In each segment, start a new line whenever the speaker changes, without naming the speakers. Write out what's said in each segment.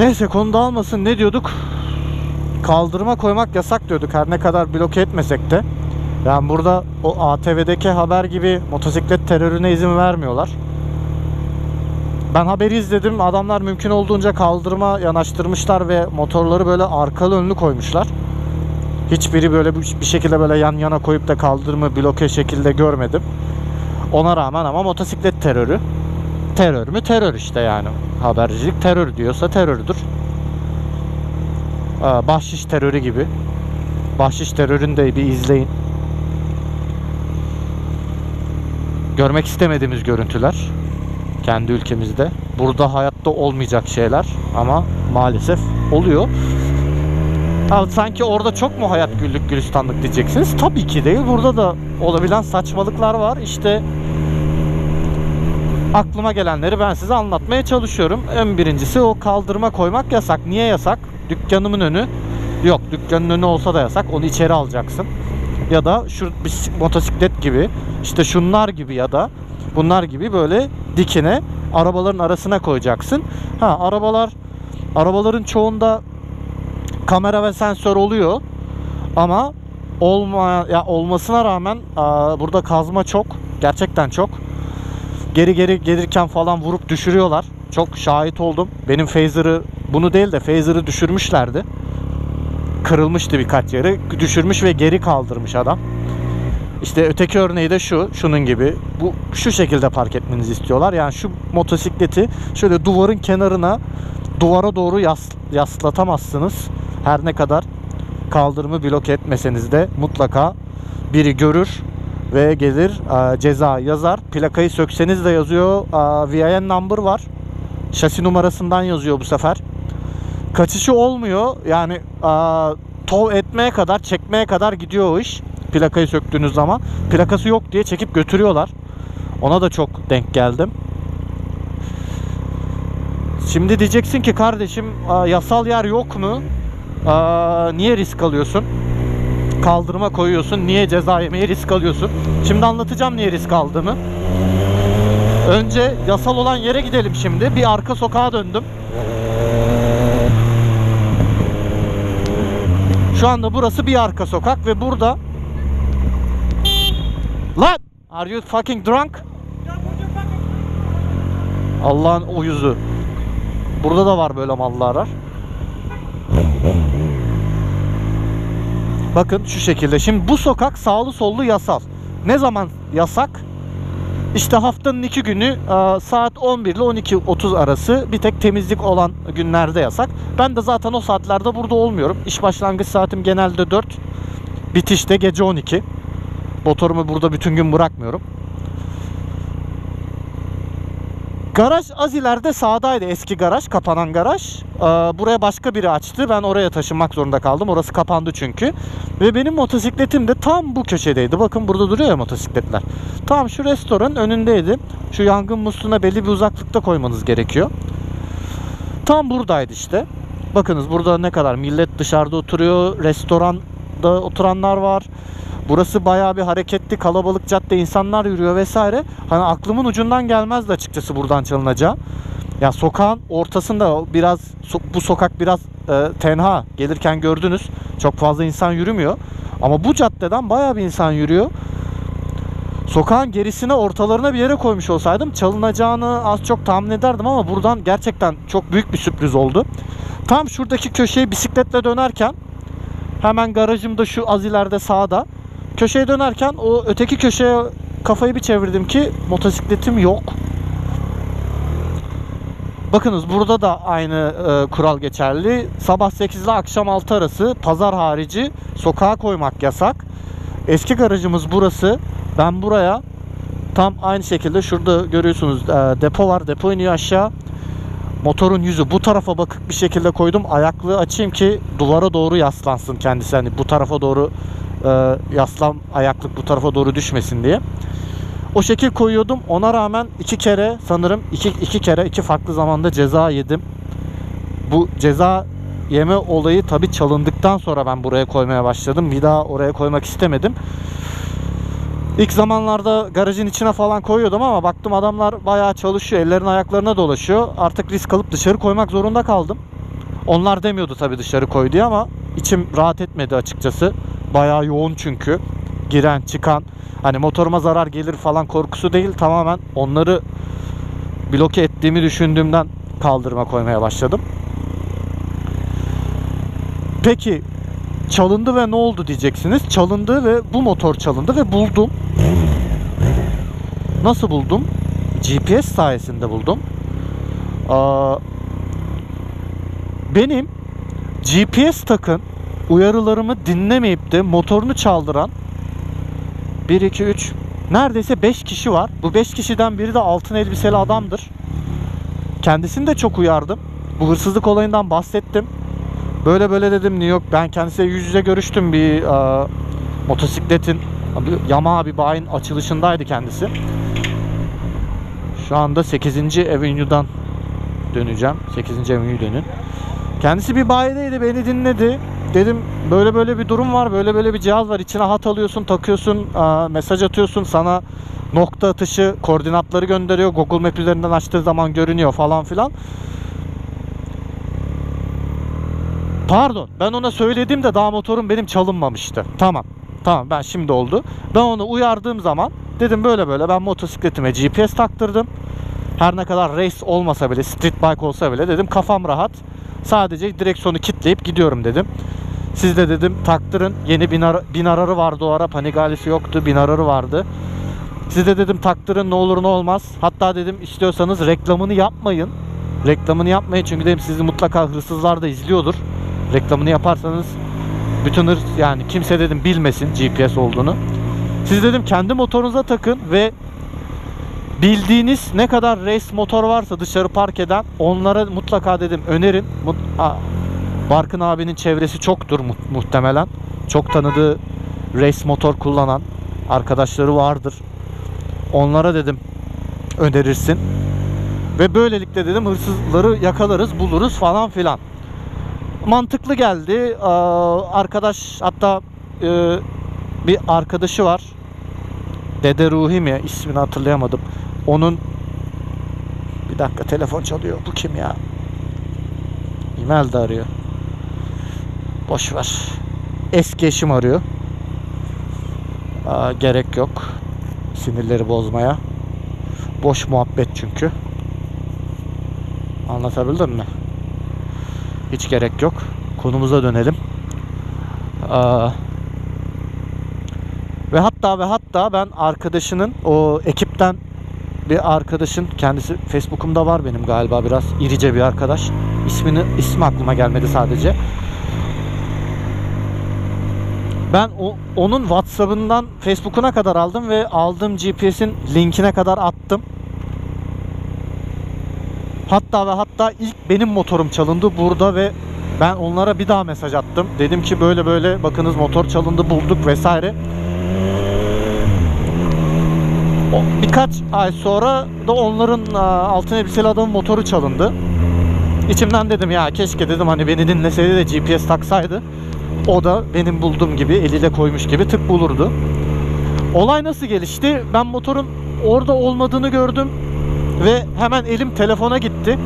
Neyse konu dağılmasın ne diyorduk? Kaldırıma koymak yasak diyorduk her ne kadar bloke etmesek de. Yani burada o ATV'deki haber gibi motosiklet terörüne izin vermiyorlar. Ben haberi izledim. Adamlar mümkün olduğunca kaldırıma yanaştırmışlar ve motorları böyle arkalı önlü koymuşlar. Hiçbiri böyle bir şekilde böyle yan yana koyup da kaldırımı bloke şekilde görmedim. Ona rağmen ama motosiklet terörü. Terör mü? Terör işte yani. Habercilik terör diyorsa terördür. Aa, Bahşiş terörü gibi. Bahşiş terörünü de bir izleyin. Görmek istemediğimiz görüntüler kendi ülkemizde. Burada hayatta olmayacak şeyler ama maalesef oluyor. Ha, sanki orada çok mu hayat güllük gülistanlık diyeceksiniz? Tabii ki değil. Burada da olabilen saçmalıklar var. İşte aklıma gelenleri ben size anlatmaya çalışıyorum. En birincisi o kaldırma koymak yasak. Niye yasak? Dükkanımın önü yok. Dükkanın önü olsa da yasak. Onu içeri alacaksın. Ya da şu motosiklet gibi işte şunlar gibi ya da bunlar gibi böyle dikine arabaların arasına koyacaksın. Ha arabalar arabaların çoğunda kamera ve sensör oluyor. Ama olma ya olmasına rağmen aa, burada kazma çok. Gerçekten çok. Geri geri gelirken falan vurup düşürüyorlar. Çok şahit oldum. Benim phaser'ı bunu değil de phaser'ı düşürmüşlerdi. Kırılmıştı birkaç yeri. Düşürmüş ve geri kaldırmış adam. İşte öteki örneği de şu, şunun gibi. Bu şu şekilde park etmenizi istiyorlar. Yani şu motosikleti şöyle duvarın kenarına duvara doğru yas, yaslatamazsınız. Her ne kadar kaldırımı bloke etmeseniz de mutlaka biri görür ve gelir ceza yazar. Plakayı sökseniz de yazıyor. VIN number var. Şasi numarasından yazıyor bu sefer. Kaçışı olmuyor. Yani tov etmeye kadar, çekmeye kadar gidiyor o iş. Plakayı söktüğünüz zaman. Plakası yok diye çekip götürüyorlar. Ona da çok denk geldim. Şimdi diyeceksin ki kardeşim yasal yer yok mu? Niye risk alıyorsun? Kaldırıma koyuyorsun. Niye ceza yemeye risk alıyorsun? Şimdi anlatacağım niye risk aldığımı. Önce yasal olan yere gidelim şimdi. Bir arka sokağa döndüm. Şu anda burası bir arka sokak ve burada Lan! Are you fucking drunk? Allah'ın o yüzü. Burada da var böyle mallar. Bakın şu şekilde. Şimdi bu sokak sağlı sollu yasal. Ne zaman yasak? İşte haftanın iki günü e, saat 11 ile 12.30 arası bir tek temizlik olan günlerde yasak. Ben de zaten o saatlerde burada olmuyorum. İş başlangıç saatim genelde 4. Bitişte gece 12. Motorumu burada bütün gün bırakmıyorum. Garaj az ileride sağdaydı eski garaj, kapanan garaj. Ee, buraya başka biri açtı. Ben oraya taşınmak zorunda kaldım. Orası kapandı çünkü. Ve benim motosikletim de tam bu köşedeydi. Bakın burada duruyor ya motosikletler. Tam şu restoranın önündeydi. Şu yangın musluğuna belli bir uzaklıkta koymanız gerekiyor. Tam buradaydı işte. Bakınız burada ne kadar millet dışarıda oturuyor. Restoranda oturanlar var. Burası bayağı bir hareketli, kalabalık cadde, insanlar yürüyor vesaire. Hani aklımın ucundan gelmezdi açıkçası buradan çalınacağı. Ya sokağın ortasında biraz bu sokak biraz e, tenha. Gelirken gördünüz. Çok fazla insan yürümüyor. Ama bu caddeden bayağı bir insan yürüyor. Sokağın gerisine ortalarına bir yere koymuş olsaydım çalınacağını az çok tahmin ederdim ama buradan gerçekten çok büyük bir sürpriz oldu. Tam şuradaki köşeye bisikletle dönerken hemen garajımda şu az ileride sağda köşeye dönerken o öteki köşeye kafayı bir çevirdim ki motosikletim yok. Bakınız burada da aynı e, kural geçerli. Sabah 8 ile akşam 6 arası pazar harici sokağa koymak yasak. Eski garajımız burası. Ben buraya tam aynı şekilde şurada görüyorsunuz e, depo var. Depo iniyor aşağı. Motorun yüzü bu tarafa bakık bir şekilde koydum. Ayaklığı açayım ki duvara doğru yaslansın kendisi. Hani bu tarafa doğru e, yaslan ayaklık bu tarafa doğru düşmesin diye. O şekil koyuyordum. Ona rağmen iki kere sanırım iki, iki kere iki farklı zamanda ceza yedim. Bu ceza yeme olayı tabi çalındıktan sonra ben buraya koymaya başladım. Bir daha oraya koymak istemedim. İlk zamanlarda garajın içine falan koyuyordum ama baktım adamlar bayağı çalışıyor. Ellerin ayaklarına dolaşıyor. Artık risk alıp dışarı koymak zorunda kaldım. Onlar demiyordu tabii dışarı koy diye ama içim rahat etmedi açıkçası. Bayağı yoğun çünkü. Giren çıkan hani motoruma zarar gelir falan korkusu değil tamamen onları bloke ettiğimi düşündüğümden kaldırıma koymaya başladım. Peki çalındı ve ne oldu diyeceksiniz. Çalındı ve bu motor çalındı ve buldum. Nasıl buldum? GPS sayesinde buldum. Aa, benim GPS takın uyarılarımı dinlemeyip de motorunu çaldıran 1 2 3 neredeyse 5 kişi var. Bu 5 kişiden biri de altın elbiseli adamdır. Kendisini de çok uyardım. Bu hırsızlık olayından bahsettim. Böyle böyle dedim New York ben kendisiyle yüz yüze görüştüm bir e, motosikletin Yamaha bir bayin açılışındaydı kendisi. Şu anda 8. Avenue'dan döneceğim. 8. Avenue dönün. Kendisi bir bayideydi beni dinledi. Dedim böyle böyle bir durum var böyle böyle bir cihaz var içine hat alıyorsun takıyorsun mesaj atıyorsun sana nokta atışı koordinatları gönderiyor Google Map üzerinden açtığı zaman görünüyor falan filan. Pardon ben ona söyledim de daha motorum benim çalınmamıştı. Tamam tamam ben şimdi oldu. Ben onu uyardığım zaman dedim böyle böyle ben motosikletime GPS taktırdım. Her ne kadar race olmasa bile street bike olsa bile dedim kafam rahat. Sadece direksiyonu kitleyip gidiyorum dedim. Siz de dedim taktırın. Yeni bin, ara, bin ararı vardı o ara. Panigalisi yoktu. Bin ararı vardı. Siz de dedim taktırın ne olur ne olmaz. Hatta dedim istiyorsanız reklamını yapmayın. Reklamını yapmayın çünkü dedim sizi mutlaka hırsızlar da izliyordur. Reklamını yaparsanız bütün hırs yani kimse dedim bilmesin GPS olduğunu. Siz dedim kendi motorunuza takın ve bildiğiniz ne kadar race motor varsa dışarı park eden onlara mutlaka dedim önerin. Mut- Aa, Barkın abinin çevresi çoktur mu- muhtemelen. Çok tanıdığı race motor kullanan arkadaşları vardır. Onlara dedim önerirsin. Ve böylelikle dedim hırsızları yakalarız, buluruz falan filan. Mantıklı geldi. Aa, Arkadaş hatta e, bir arkadaşı var. Dede Ruhi mi? İsmini hatırlayamadım. Onun bir dakika telefon çalıyor. Bu kim ya? İmelda arıyor. Boş ver. Eski eşim arıyor. Aa, gerek yok. Sinirleri bozmaya. Boş muhabbet çünkü. Anlatabildim mi? Hiç gerek yok. Konumuza dönelim. Aa, ve hatta ve hatta ben arkadaşının o ekipten bir arkadaşın kendisi Facebook'umda var benim galiba biraz irice bir arkadaş. İsmini ismi aklıma gelmedi sadece. Ben o, onun WhatsApp'ından Facebook'una kadar aldım ve aldığım GPS'in linkine kadar attım. Hatta ve hatta ilk benim motorum çalındı burada ve ben onlara bir daha mesaj attım. Dedim ki böyle böyle bakınız motor çalındı bulduk vesaire. O, birkaç ay sonra da onların aa, altın elbiseli adamın motoru çalındı. İçimden dedim ya keşke dedim hani beni dinleseydi de GPS taksaydı. O da benim bulduğum gibi eliyle koymuş gibi tık bulurdu. Olay nasıl gelişti? Ben motorun orada olmadığını gördüm ve hemen elim telefona gitti.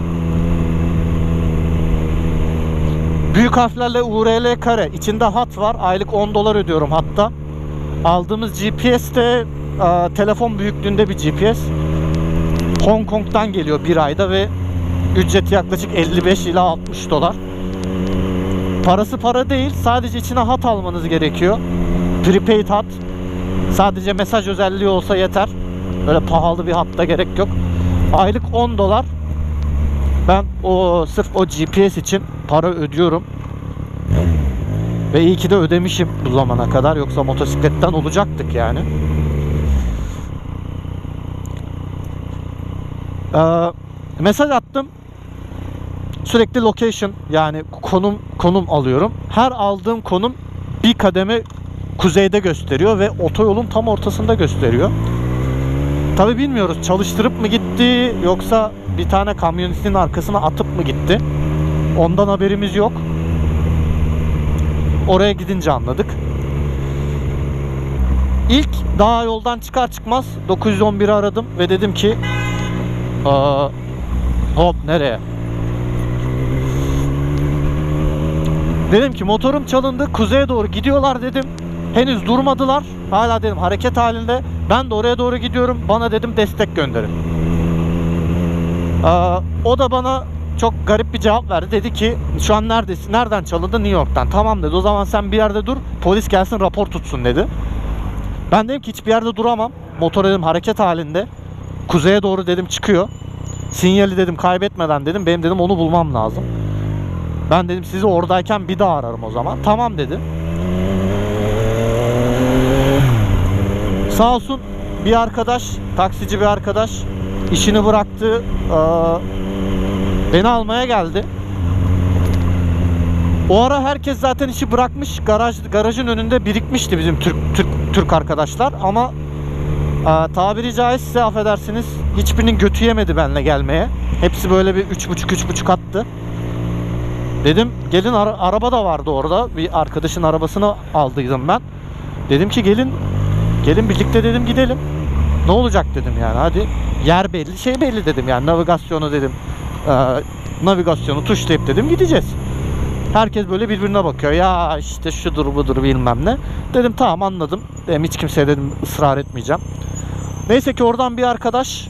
Büyük harflerle URL kare. içinde hat var. Aylık 10 dolar ödüyorum hatta. Aldığımız GPS de e, telefon büyüklüğünde bir GPS. Hong Kong'dan geliyor bir ayda ve ücreti yaklaşık 55 ila 60 dolar. Parası para değil. Sadece içine hat almanız gerekiyor. Prepaid hat. Sadece mesaj özelliği olsa yeter. Öyle pahalı bir hatta gerek yok. Aylık 10 dolar. Ben o sırf o GPS için para ödüyorum. Ve iyi ki de ödemişim bu zamana kadar. Yoksa motosikletten olacaktık yani. Ee, mesaj attım. Sürekli location yani konum konum alıyorum. Her aldığım konum bir kademe kuzeyde gösteriyor ve otoyolun tam ortasında gösteriyor. Tabi bilmiyoruz çalıştırıp mı gitti yoksa bir tane kamyonetin arkasına atıp mı gitti. Ondan haberimiz yok. Oraya gidince anladık. İlk daha yoldan çıkar çıkmaz 911'i aradım ve dedim ki Aa, hop nereye? Dedim ki motorum çalındı. Kuzeye doğru gidiyorlar dedim. Henüz durmadılar. Hala dedim hareket halinde. Ben de oraya doğru gidiyorum. Bana dedim destek gönderin. Aa, o da bana çok garip bir cevap verdi. Dedi ki şu an neredesin? Nereden çalındı? New York'tan. Tamam dedi. O zaman sen bir yerde dur. Polis gelsin rapor tutsun dedi. Ben dedim ki hiçbir yerde duramam. Motor dedim hareket halinde. Kuzeye doğru dedim çıkıyor. Sinyali dedim kaybetmeden dedim. Benim dedim onu bulmam lazım. Ben dedim sizi oradayken bir daha ararım o zaman. Tamam dedi. Sağ olsun bir arkadaş, taksici bir arkadaş işini bıraktı. eee, beni almaya geldi. O ara herkes zaten işi bırakmış. Garaj garajın önünde birikmişti bizim Türk Türk Türk arkadaşlar ama tabiri caizse affedersiniz hiçbirinin götü yemedi benimle gelmeye. Hepsi böyle bir üç buçuk üç buçuk attı. Dedim gelin ara- araba da vardı orada. Bir arkadaşın arabasını aldıydım ben. Dedim ki gelin gelin birlikte dedim gidelim. Ne olacak dedim yani hadi. Yer belli şey belli dedim yani navigasyonu dedim. Ee, navigasyonu tuşlayıp dedim gideceğiz. Herkes böyle birbirine bakıyor. Ya işte şudur budur bilmem ne. Dedim tamam anladım. Dedim hiç kimseye dedim ısrar etmeyeceğim. Neyse ki oradan bir arkadaş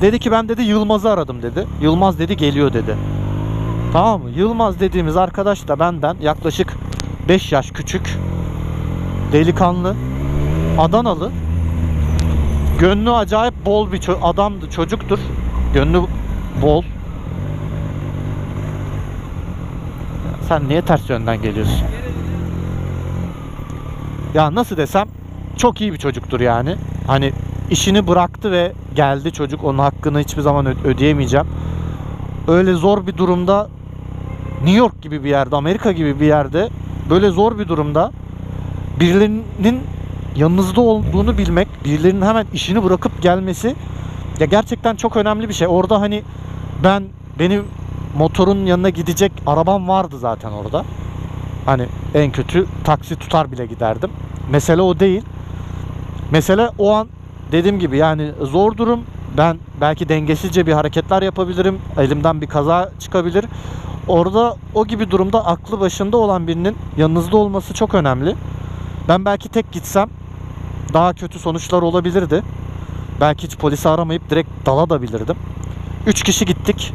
dedi ki ben dedi Yılmaz'ı aradım dedi. Yılmaz dedi geliyor dedi. Tamam mı? Yılmaz dediğimiz arkadaş da benden yaklaşık 5 yaş küçük. Delikanlı. Adanalı. Gönlü acayip bol bir adamdı, çocuktur. Gönlü bol. Sen niye ters yönden geliyorsun? Ya nasıl desem çok iyi bir çocuktur yani. Hani işini bıraktı ve geldi çocuk. Onun hakkını hiçbir zaman ödeyemeyeceğim. Öyle zor bir durumda New York gibi bir yerde, Amerika gibi bir yerde böyle zor bir durumda birilerinin yanınızda olduğunu bilmek, birilerinin hemen işini bırakıp gelmesi ya gerçekten çok önemli bir şey. Orada hani ben benim motorun yanına gidecek arabam vardı zaten orada. Hani en kötü taksi tutar bile giderdim. Mesele o değil. Mesele o an dediğim gibi yani zor durum. Ben belki dengesizce bir hareketler yapabilirim. Elimden bir kaza çıkabilir. Orada o gibi durumda aklı başında olan birinin yanınızda olması çok önemli. Ben belki tek gitsem daha kötü sonuçlar olabilirdi. Belki hiç polisi aramayıp direkt dala da bilirdim. Üç kişi gittik.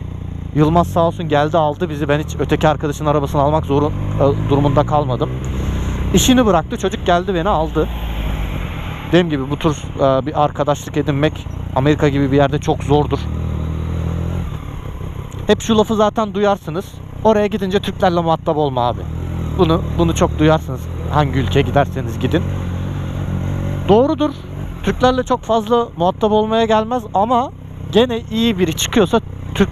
Yılmaz sağ olsun geldi aldı bizi. Ben hiç öteki arkadaşın arabasını almak zorun e, durumunda kalmadım. İşini bıraktı. Çocuk geldi beni aldı. Dediğim gibi bu tür e, bir arkadaşlık edinmek Amerika gibi bir yerde çok zordur. Hep şu lafı zaten duyarsınız. Oraya gidince Türklerle muhatap olma abi. Bunu bunu çok duyarsınız. Hangi ülkeye giderseniz gidin. Doğrudur. Türklerle çok fazla muhatap olmaya gelmez ama gene iyi biri çıkıyorsa